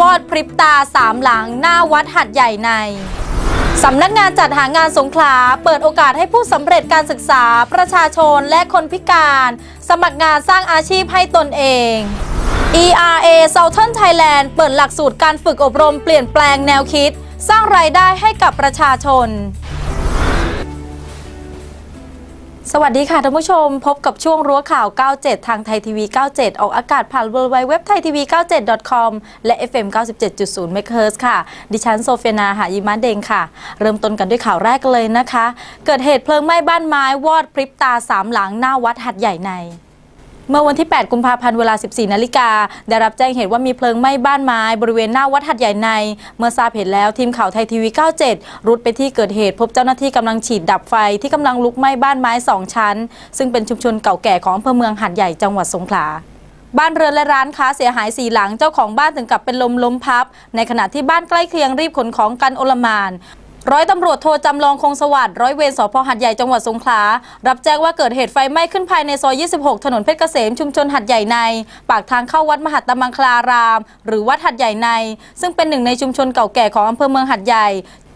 วอดพริบตาสามหลังหน้าวัดหัดใหญ่ในสำนักงานจัดหางานสงขลาเปิดโอกาสให้ผู้สำเร็จการศึกษา ประชาชนและคนพิการ สมัครงานสร้างอาชีพให้ตนเอง ERA Southern Thailand เปิดหลักสูตรการฝึกอบรมเปลี่ยนแปลงแนวคิด สร้างรายได้ให้กับประชาชน สวัสดีค่ะท่านผู้ชม พบกับช่วงรั้วข่าว 97 ทางไทยทีวี 97 ออกอากาศผ่าน w w w t h a i t v 97 com และ FM 97.0 MHz ค่ะ ดิฉันโซเฟียนาหายิมาเดงค่ะ เริ่มต้นกันด้วยข่าวแรกเลยนะคะ เกิดเหตุเพลิงไหม้บ้านไม้วอดพริบตาสามหลังหน้าวัดหัดใหญ่ใน เมื่อวันที่ 8 กุมภาพันธ์เวลา 14 นาฬิกา ได้รับแจ้งเหตุว่ามีเพลิงไหม้บ้านไม้ บริเวณหน้าวัดหัดใหญ่ใน เมื่อทราบเหตุแล้วทีมข่าวไทยทีวี 97 รุดไปที่เกิดเหตุ พบเจ้าหน้าที่กำลังฉีดดับไฟที่กำลังลุกไหม้บ้านไม้ 2 ชั้น ซึ่งเป็นชุมชนเก่าแก่ของอำเภอเมืองหัดใหญ่จังหวัดสงขลาบ้านเรือนและร้านค้าเสียหายสี่หลังเจ้าของบ้านถึงกับเป็นลมล้มพับ ในขณะที่บ้านใกล้เคียงรีบขนของกันโอลมาน ร้อยตำรวจโทจำลองคงสวัสดิ์ร้อยเวรสพหัดใหญ่จังหวัดสงขลา รับแจ้งว่าเกิดเหตุไฟไหม้ขึ้นภายในซอย 26 ถนนเพชรเกษมชุมชนหัดใหญ่ใน ปากทางเข้าวัดมหัตตมังคลาราม หรือวัดหัดใหญ่ใน ซึ่งเป็นหนึ่งในชุมชนเก่าแก่ของอำเภอเมืองหัดใหญ่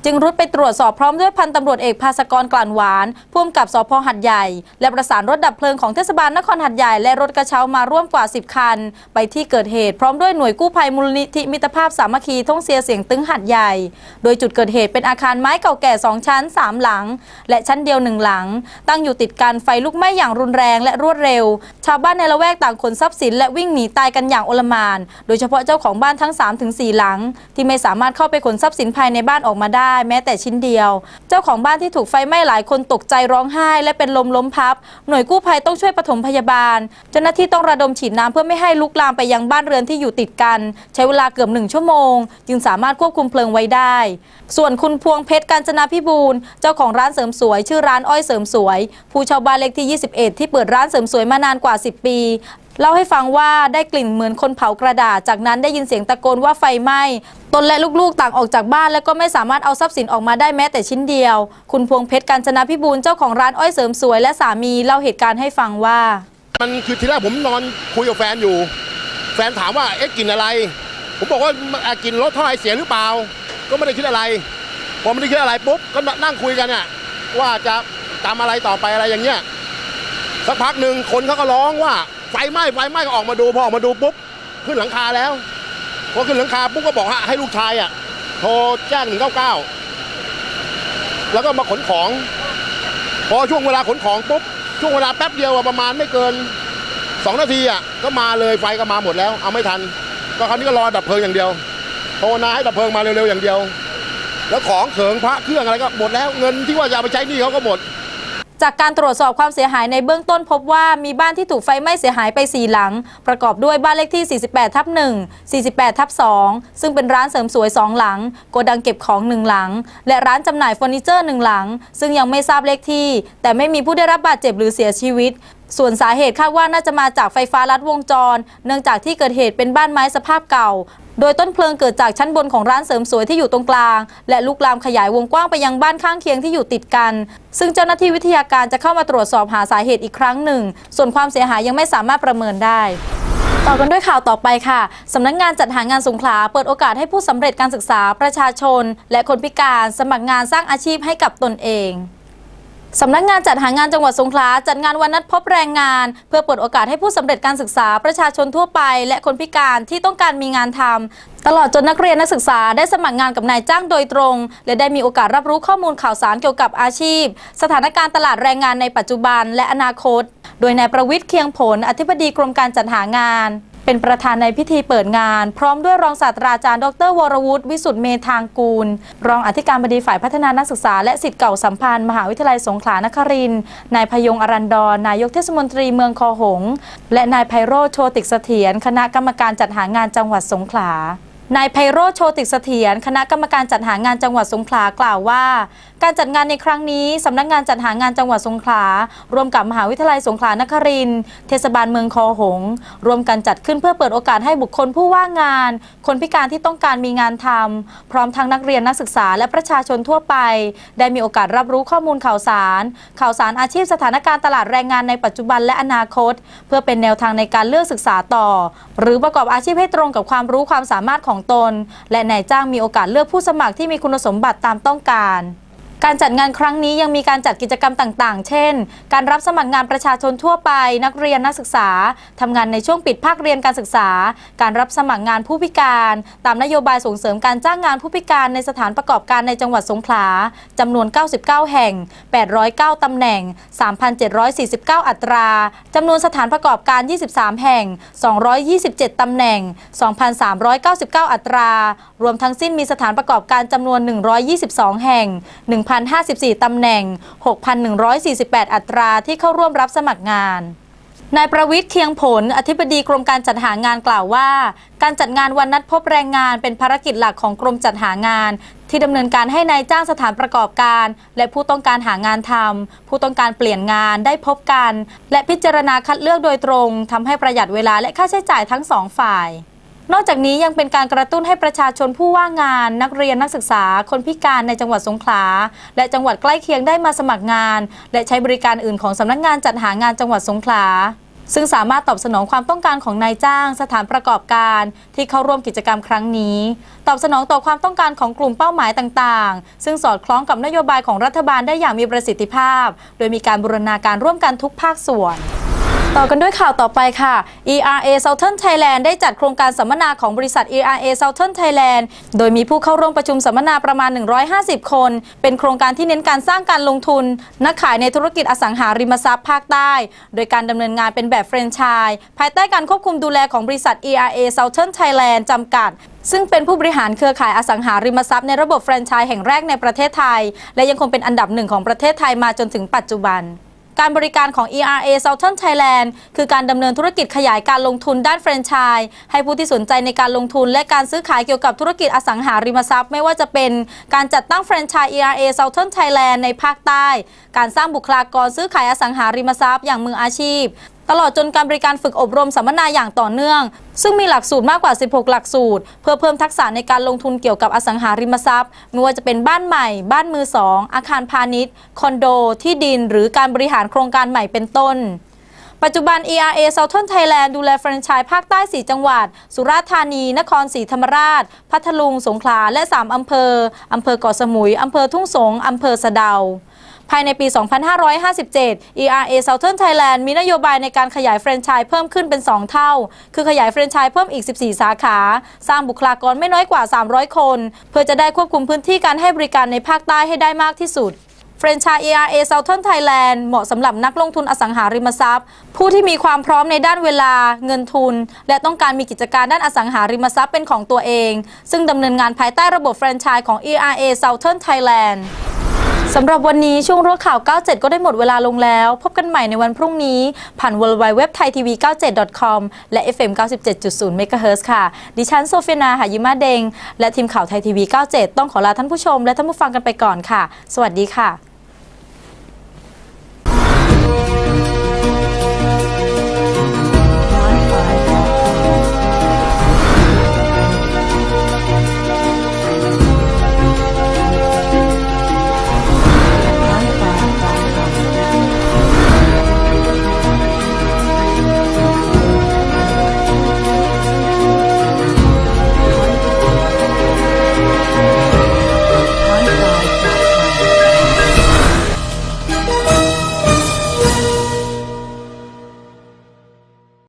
จึงรุดไปตรวจสอบพร้อมด้วยพันตำรวจเอกภาสกรกลั่นหวานผู้กำกับสพหัดใหญ่ และประสานรถดับเพลิงของเทศบาลนครหัดใหญ่ และรถกระเช้ามาร่วมกว่า 10 คัน ไปที่เกิดเหตุพร้อมด้วยหน่วยกู้ภัยมูลนิธิมิตรภาพสามัคคีท่องเสียเสียงตึงหัดใหญ่ โดยจุดเกิดเหตุเป็นอาคารไม้เก่าแก่ 2 ชั้น 3 หลัง และชั้นเดียวหนึ่งหลัง ตั้งอยู่ติดกันไฟลุกไหม้อย่างรุนแรงและรวดเร็ว ชาวบ้านในละแวกต่างขนทรัพย์สินและวิ่งหนีตายกันอย่างโอลมาน โดยเฉพาะเจ้าของบ้านทั้ง 3-4 หลัง ที่ไม่สามารถเข้าไปขนทรัพย์สินภายในบ้านออกมาได้แม้แต่ชิ้นเดียว เจ้าของบ้านที่ถูกไฟไหม้หลายคนตกใจร้องไห้ และเป็นลมล้มพับ หน่วยกู้ภัยต้องช่วยปฐมพยาบาล เจ้าหน้าที่ต้องระดมฉีดน้ำเพื่อไม่ให้ลุกลามไปยังบ้านเรือนที่อยู่ติดกัน ใช้เวลาเกือบหนึ่งชั่วโมง จึงสามารถควบคุมเพลิงไว้ได้ ส่วนคุณพวงเพชรกาญจนาพิบูลเจ้าของร้านเสริมสวย ชื่อร้านอ้อยเสริมสวย ผู้เช่าบ้านเลขที่ 21 ที่เปิดร้านเสริมสวยมานานกว่า 10 ปี เล่าให้ฟังว่าได้กลิ่นเหมือนคนเผากระดาษ จากนั้นได้ยินเสียงตะโกนว่าไฟไหม้ตนและลูกๆ ต่างออกจากบ้าน แล้วก็ไม่สามารถเอาทรัพย์สินออกมาได้แม้แต่ชิ้นเดียว คุณพวงเพชรกาญจนาพิบูลเจ้าของร้านอ้อยเสริมสวย และสามีเล่าเหตุการณ์ให้ฟังว่า มันคือทีแรกผมนอนคุยกับแฟนอยู่ แฟนถามว่าเอ๊ะกลิ่นอะไร ผมบอกว่าอะกลิ่นรถท่อไอเสียหรือเปล่า ก็ไม่ได้คิดอะไรพอไม่ได้คิดอะไรปุ๊บก็นั่งคุยกันน่ะว่าจะทำอะไรต่อไปอะไรอย่างเงี้ยสักพักหนึ่งคนเขาก็ร้องว่า ไฟไหม้ไฟไหม้ก็ออกมาดูพอออกมาดูปุ๊บขึ้นหลังคาแล้วพอขึ้นหลังคาปุ๊บก็บอกให้ลูกชายอะโทรแจ้งหนึ่งเก้าเก้าแล้วก็มาขนของ พอช่วงเวลาขนของปุ๊บช่วงเวลาแป๊บเดียวประมาณไม่เกินสองนาทีอะก็มาเลยไฟก็มาหมดแล้ว เอาไม่ทัน ก็คราวนี้ก็รอดับเพลิงอย่างเดียวภาวนาให้ดับเพลิงมาเร็วๆอย่างเดียว แล้วของเขิงพระเครื่องอะไรก็หมดแล้วเงินที่ว่าจะไปใช้นี้เขาก็หมด จากการตรวจสอบความเสียหายในเบื้องต้นพบว่ามีบ้านที่ถูกไฟไหม้เสียหายไป 4 หลัง ประกอบด้วยบ้านเลขที่ 48 ทับ 1 48 ทับ 2 ซึ่งเป็นร้านเสริมสวย 2 หลัง โกดังเก็บของ 1 หลัง และร้านจำหน่ายเฟอร์นิเจอร์ 1 หลัง ซึ่งยังไม่ทราบเลขที่ แต่ไม่มีผู้ได้รับบาดเจ็บหรือเสียชีวิตส่วนสาเหตุคาดว่าน่าจะมาจากไฟฟ้าลัดวงจร เนื่องจากที่เกิดเหตุเป็นบ้านไม้สภาพเก่า โดยต้นเพลิงเกิดจากชั้นบนของร้านเสริมสวยที่อยู่ตรงกลาง และลุกลามขยายวงกว้างไปยังบ้านข้างเคียงที่อยู่ติดกัน ซึ่งเจ้าหน้าที่วิทยาการจะเข้ามาตรวจสอบหาสาเหตุอีกครั้งหนึ่ง ส่วนความเสียหายยังไม่สามารถประเมินได้ต่อกันด้วยข่าวต่อไปค่ะสำนักงานจัดหางานสงขลาเปิดโอกาสให้ผู้สำเร็จการศึกษาประชาชน และคนพิการสมัครงานสร้างอาชีพให้กับตนเอง สำนักงานจัดหางานจังหวัดสงขลาจัดงานวันนัดพบแรงงาน เพื่อเปิดโอกาสให้ผู้สำเร็จการศึกษาประชาชนทั่วไป และคนพิการที่ต้องการมีงานทำตลอดจนนักเรียนนักศึกษาได้สมัครงานกับนายจ้างโดยตรง และได้มีโอกาสรับรู้ข้อมูลข่าวสารเกี่ยวกับอาชีพ สถานการณ์ตลาดแรงงานในปัจจุบันและอนาคต โดยนายประวิทย์เคียงผล อธิบดีกรมการจัดหางาน เป็นประธานในพิธีเปิดงาน พร้อมด้วยรองศาสตราจารย์ดรวรวุฒิวิสุทธิเมธางกูล รองอธิการบดีฝ่ายพัฒนานักศึกษา และสิทธิ์เก่าสัมพันธ์ มหาวิทยาลัยสงขลานครินนายพยงอรันดรนายกเทศมนตรีเมืองคอหง และนายไพโรธโชติกเสถียรคณะกรรมการจัดหางานจังหวัดสงขลา นายไพโรจน์โชติเสถียรคณะกรรมการจัดหางานจังหวัดสงขลากล่าวว่า การจัดงานในครั้งนี้สำนักงานจัดหางานจังหวัดสงขลาร่วมกับมหาวิทยาลัยสงขลานครินทร์เทศบาลเมืองคอหงร่วมกันจัดขึ้นเพื่อเปิดโอกาสให้บุคคลผู้ว่างงาน คนพิการที่ต้องการมีงานทำพร้อมทั้งนักเรียนนักศึกษาและประชาชนทั่วไป ได้มีโอกาสรับรู้ข้อมูลข่าวสาร ข่าวสารอาชีพสถานการณ์ตลาดแรงงานในปัจจุบันและอนาคต เพื่อเป็นแนวทางในการเลือกศึกษาต่อ หรือประกอบอาชีพให้ตรงกับความรู้ความสามารถของตน และนายจ้างมีโอกาสเลือกผู้สมัครที่มีคุณสมบัติตามต้องการ การจัดงานครั้งนี้ยังมีการจัดกิจกรรมต่าง ๆ เช่น การรับสมัครงานประชาชนทั่วไป นักเรียนนักศึกษาทำงานในช่วงปิดภาคเรียนการศึกษา การรับสมัครงานผู้พิการ ตามนโยบายส่งเสริมการจ้างงานผู้พิการในสถานประกอบการในจังหวัดสงขลาจำนวน 99 แห่ง 809ตำแหน่ง 3,749 อัตราจำนวนสถานประกอบการ 23 แห่ง 227ตำแหน่ง 2,399 อัตรา รวมทั้งสิ้นมีสถานประกอบการจำนวน 122 แห่ง1,054 ตำแหน่ง 6,148 อัตราที่เข้าร่วมรับสมัครงานนายประวิทย์เคียงผล อธิบดีกรมการจัดหางานกล่าวว่า การจัดงานวันนัดพบแรงงานเป็นภารกิจหลักของกรมจัดหางาน ที่ดำเนินการให้นายจ้างสถานประกอบการ และผู้ต้องการหางานทำผู้ต้องการเปลี่ยนงานได้พบกัน และพิจารณาคัดเลือกโดยตรงทำให้ประหยัดเวลาและค่าใช้จ่ายทั้งสองฝ่าย นอกจากนี้ยังเป็นการกระตุ้นให้ประชาชนผู้ว่างงาน นักเรียนนักศึกษา คนพิการในจังหวัดสงขลา และจังหวัดใกล้เคียงได้มาสมัครงาน และใช้บริการอื่นของสำนักงานจัดหางานจังหวัดสงขลาซึ่งสามารถตอบสนองความต้องการของนายจ้าง สถานประกอบการ ที่เข้าร่วมกิจกรรมครั้งนี้ ตอบสนองต่อความต้องการของกลุ่มเป้าหมายต่างๆ ซึ่งสอดคล้องกับนโยบายของรัฐบาลได้อย่างมีประสิทธิภาพ โดยมีการบูรณาการร่วมกันทุกภาคส่วน ต่อกันด้วยข่าวต่อไปค่ะ ERA Southern Thailand ได้จัดโครงการสัมมนาของบริษัท ERA Southern Thailand โดยมีผู้เข้าร่วมประชุมสัมมนาประมาณ 150 คน เป็นโครงการที่เน้นการสร้างการลงทุน นักขายในธุรกิจอสังหาริมทรัพย์ภาคใต้ โดยการดำเนินงานเป็นแบบแฟรนไชส์ภายใต้การควบคุมดูแลของบริษัท ERA Southern Thailand จำกัดซึ่งเป็นผู้บริหารเครือข่ายอสังหาริมทรัพย์ในระบบแฟรนไชส์แห่งแรกในประเทศไทย และยังคงเป็นอันดับหนึ่งของประเทศไทยมาจนถึงปัจจุบัน การบริการของ ERA Southern Thailand คือการดำเนินธุรกิจขยายการลงทุนด้านแฟรนไชส์ให้ผู้ที่สนใจในการลงทุน และการซื้อขายเกี่ยวกับธุรกิจอสังหาริมทรัพย์ ไม่ว่าจะเป็นการจัดตั้งแฟรนไชส์ ERA Southern Thailand ในภาคใต้ การสร้างบุคลากรซื้อขายอสังหาริมทรัพย์อย่างมืออาชีพ ตลอดจนการบริการฝึกอบรมสัมมนาอย่างต่อเนื่อง ซึ่งมีหลักสูตรมากกว่า 16 หลักสูตร เพื่อเพิ่มทักษะในการลงทุนเกี่ยวกับอสังหาริมทรัพย์ ไม่ว่าจะเป็นบ้านใหม่ บ้านมือสอง อาคารพาณิชย์ คอนโด ที่ดิน หรือการบริหารโครงการใหม่เป็นต้นปัจจุบัน ERA Southern Thailand ดูแลแฟรนไชส์ภาคใต้ 4 จังหวัด สุราษฎร์ธานี นครศรีธรรมราช พัทลุง สงขลา และ 3 อำเภอ อำเภอเกาะสมุย อำเภอทุ่งสง อำเภอสะเดา ภายในปี 2557 ERA Southern Thailand มีนโยบายในการขยายแฟรนไชส์เพิ่มขึ้นเป็น 2 เท่า คือขยายแฟรนไชส์เพิ่มอีก 14 สาขา สร้างบุคลากรไม่น้อยกว่า 300 คน เพื่อจะได้ควบคุมพื้นที่การให้บริการในภาคใต้ให้ได้มากที่สุดแฟรนไชส์ ERA Southern Thailand เหมาะสำหรับนักลงทุนอสังหาริมทรัพย์ ผู้ที่มีความพร้อมในด้านเวลาเงินทุน และต้องการมีกิจการด้านอสังหาริมทรัพย์เป็นของตัวเอง ซึ่งดำเนินงานภายใต้ระบบแฟรนไชส์ของ ERA Southern Thailand สำหรับวันนี้ช่วงรั้วข่าว 97 ก็ได้หมดเวลาลงแล้ว พบกันใหม่ในวันพรุ่งนี้ ผ่าน w w w t h a i t v 9 7 com และ FM 97.0 MHz ค่ะ ดิฉันโซเฟียนาหายิมาเดง และทีมข่าวไทยทีวี 97 ต้องขอลาท่านผู้ชมและท่านผู้ฟังกันไปก่อนค่ะ สวัสดีค่ะ